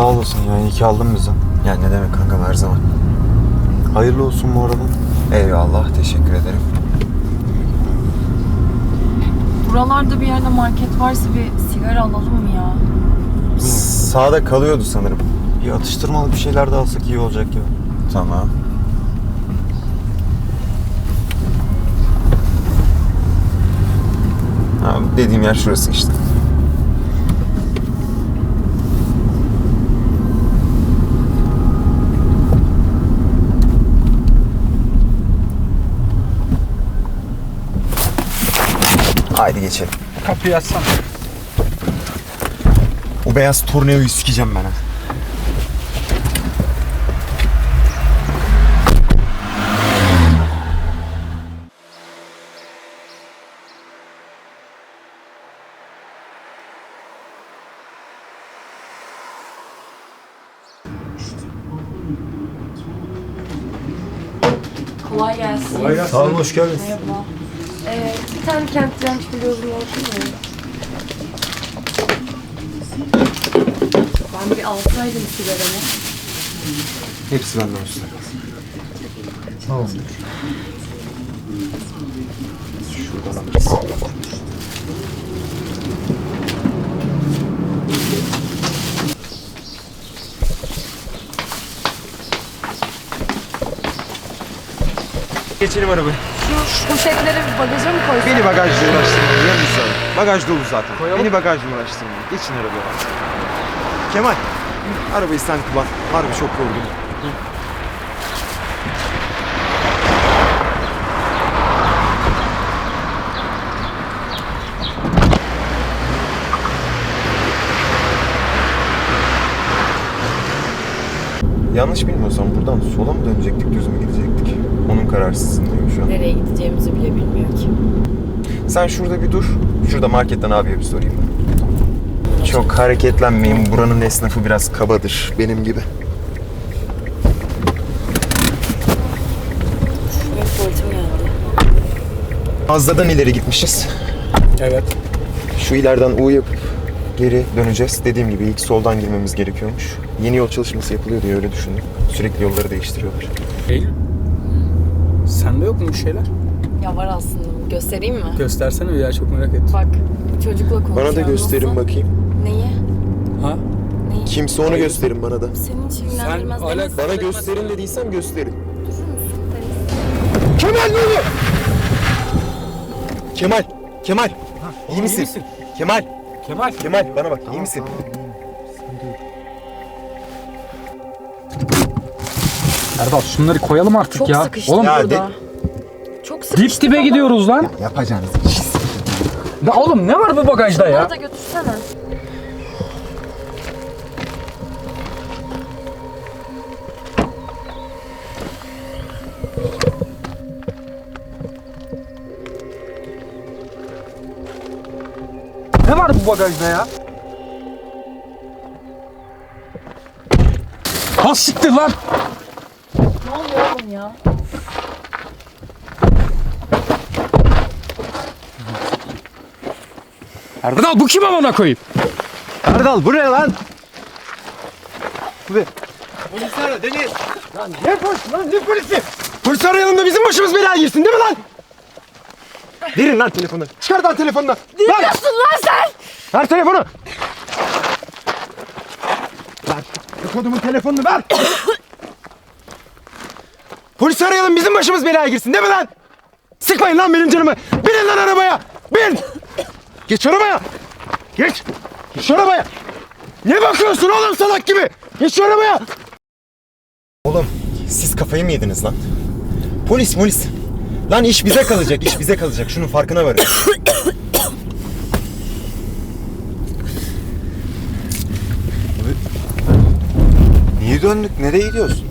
Sağ olasın ya iyi ki aldın bizi. Ya ne demek kanka her zaman. Hayırlı olsun bu arada. Eyvallah teşekkür ederim. Buralarda bir yerde market varsa bir sigara alalım mı ya? Sağda kalıyordu sanırım. Bir atıştırmalık bir şeyler de alsak iyi olacak ya. Tamam. Ha, dediğim yer şurası işte. Haydi geçelim. Kapıyı açsana. O beyaz tornayoyu sikeceğim ben ha. Kolay gelsin. Sağ olun hoş geldiniz. Merhaba. Ee, bir tane kent direnç biliyorsun olsun mu? Ben bir alsaydım sigaramı. Hepsi benden olsun. Şuradan alırız. Geçelim arabayı. Şu poşetleri bagaja mı koysak? Beni bagajla uğraştırmayın. Yarın sağ Bagaj dolu zaten. Beni bagajla uğraştırmayın. Geçin arabaya. Kemal. Arabayı sen kullan. Harbi çok yorgun. Yanlış bilmiyorsam buradan sola mı dönecektik, düz mü gidecektik? Onun kararsızlığındayım şu an. Nereye gideceğimizi bile bilmiyor ki. Sen şurada bir dur. Şurada marketten abiye bir sorayım ben. Çok hareketlenmeyin. Buranın esnafı biraz kabadır. Benim gibi. Benim tuvaletim geldi. Fazladan ileri gitmişiz. Evet. Şu ileriden U yapıp geri döneceğiz. Dediğim gibi ilk soldan girmemiz gerekiyormuş. Yeni yol çalışması yapılıyor diye öyle düşündüm. Sürekli yolları değiştiriyorlar. Eylül. Sende yok mu bir şeyler? Ya var aslında. Göstereyim mi? Göstersene ya çok merak ettim. Bak çocukla konuşuyorum. Bana da gösterin Nasıl? bakayım. Neyi? Ha? Neyi? Kimse onu gösterin bana da. Senin için ilgilendirmez. Sen alak- Bana gösterin dediysem gösterin. Durur musun Deniz? Kemal ne oluyor? Kemal, Kemal. iyi misin? misin? Kemal, Kemal. Kemal bana bak iyi misin? Erdal şunları koyalım artık Çok ya. sıkıştı Oğlum Ya burada. Çok sıkıştı. dip dibe gidiyoruz lan. Yapacağınız Ya oğlum ne var bu bagajda Bana ya? da götürsene. Ne var bu bagajda ya? Ha siktir lan. Ne oluyor oğlum ya? Erdal bu kim amına koyayım? Erdal bu ne lan? Ne polis lan ne polisi? Polis arayalım da bizim başımız belaya girsin değil mi lan? Verin lan telefonu. Çıkar lan telefonunu. Ne diyorsun lan sen? Ver telefonu. Ver. Kodumun telefonunu ver. Polis arayalım bizim başımız belaya girsin değil mi lan? Sıkmayın lan benim canımı. Binin lan arabaya. Bin. Geç arabaya. Geç. Geç arabaya. Ne bakıyorsun oğlum salak gibi? Geç arabaya. Oğlum siz kafayı mı yediniz lan? Polis polis. Lan iş bize kalacak, iş bize kalacak. Şunun farkına varın. Niye döndük? Nereye gidiyoruz?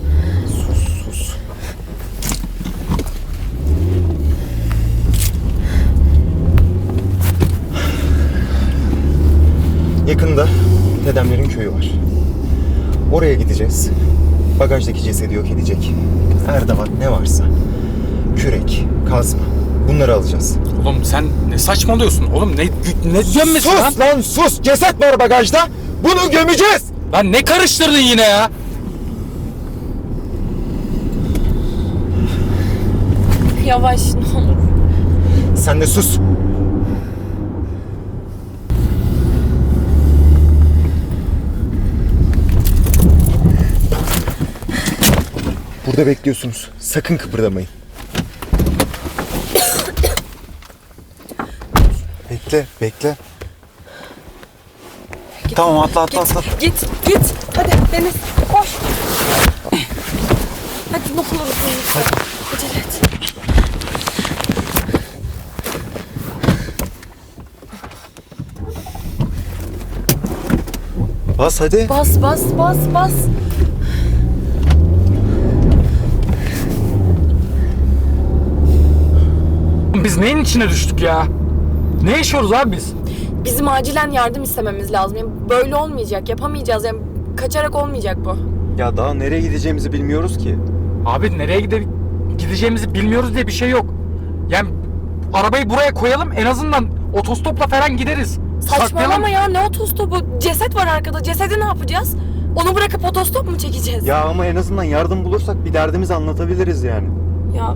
Yakında dedemlerin köyü var. Oraya gideceğiz. Bagajdaki cesedi yok edecek. Erdavat ne varsa. Kürek, kazma. Bunları alacağız. Oğlum sen ne saçmalıyorsun? Oğlum ne ne dönmesi lan? Sus lan sus! Ceset var bagajda. Bunu gömeceğiz. Lan ne karıştırdın yine ya? Yavaş ne olur. Sen de sus. Burada bekliyorsunuz. Sakın kıpırdamayın. Bekle, bekle. Tamam atla atla atla. Git git. Hadi Deniz koş. Hadi ne olur. Hadi. Acele et. Bas hadi. Bas bas bas bas. Biz neyin içine düştük ya? Ne yaşıyoruz abi biz? Bizim acilen yardım istememiz lazım. Yani böyle olmayacak. Yapamayacağız. Yani kaçarak olmayacak bu. Ya daha nereye gideceğimizi bilmiyoruz ki. Abi nereye gide gideceğimizi bilmiyoruz diye bir şey yok. Yani arabayı buraya koyalım en azından otostopla falan gideriz. Saçmalama Saklayalım. ya ne otostopu? Ceset var arkada. Cesedi ne yapacağız? Onu bırakıp otostop mu çekeceğiz? Ya ama en azından yardım bulursak bir derdimizi anlatabiliriz yani. ya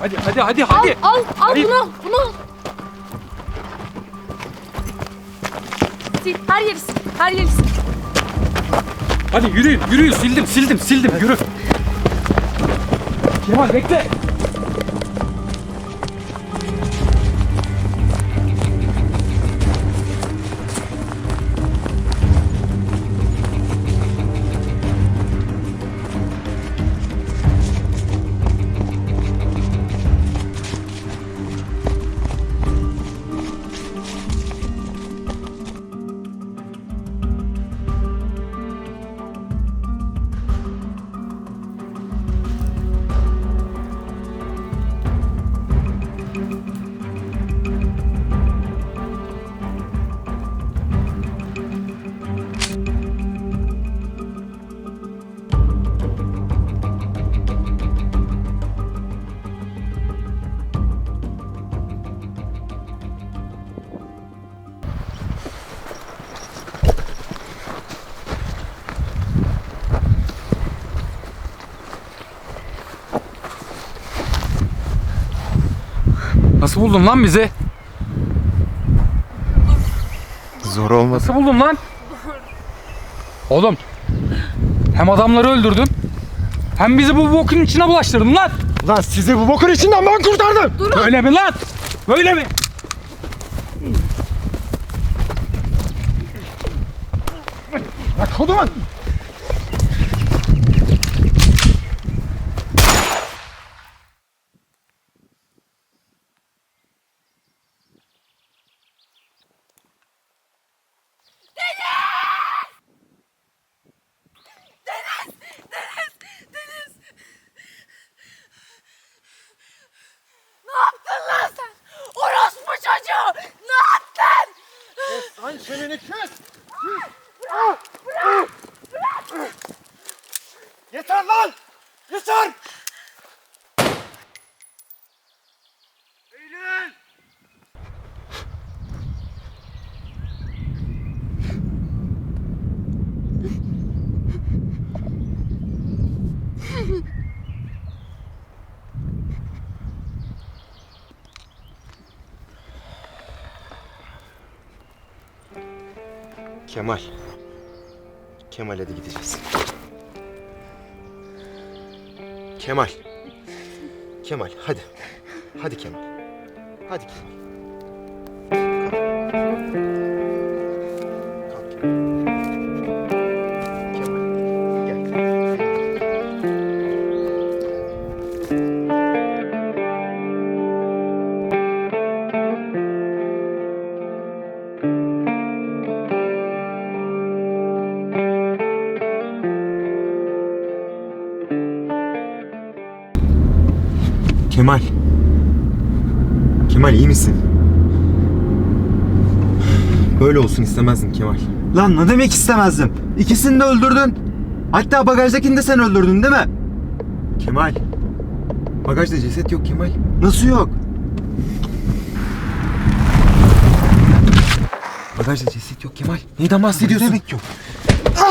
Hadi hadi hadi hadi. Al al al Hadi. bunu al bunu al. Sil her yeri sil her yeri sil. Hadi yürüyün yürüyün sildim sildim sildim yürü. Kemal bekle. Nasıl buldun lan bizi? Zor olmaz. Nasıl buldun lan? Oğlum. Hem adamları öldürdün. Hem bizi bu bokun içine bulaştırdın lan. Lan sizi bu bokun içinden ben kurtardım. Öyle mi lan? Öyle mi? Bak koduman. Ne yaptın lan sen? Orospu çocuğu! Ne yaptın? Lan çeneni kes. Yeter lan. Yeter. Eğilin. Kemal. Kemal hadi gideceğiz. Kemal. Kemal hadi. Hadi Kemal. Hadi Kemal. Kemal. Kemal iyi misin? Böyle olsun istemezdim Kemal. Lan ne demek istemezdim? İkisini de öldürdün. Hatta bagajdakini de sen öldürdün değil mi? Kemal. Bagajda ceset yok Kemal. Nasıl yok? Bagajda ceset yok Kemal. Neyden bahsediyorsun? Ne demek yok? Ne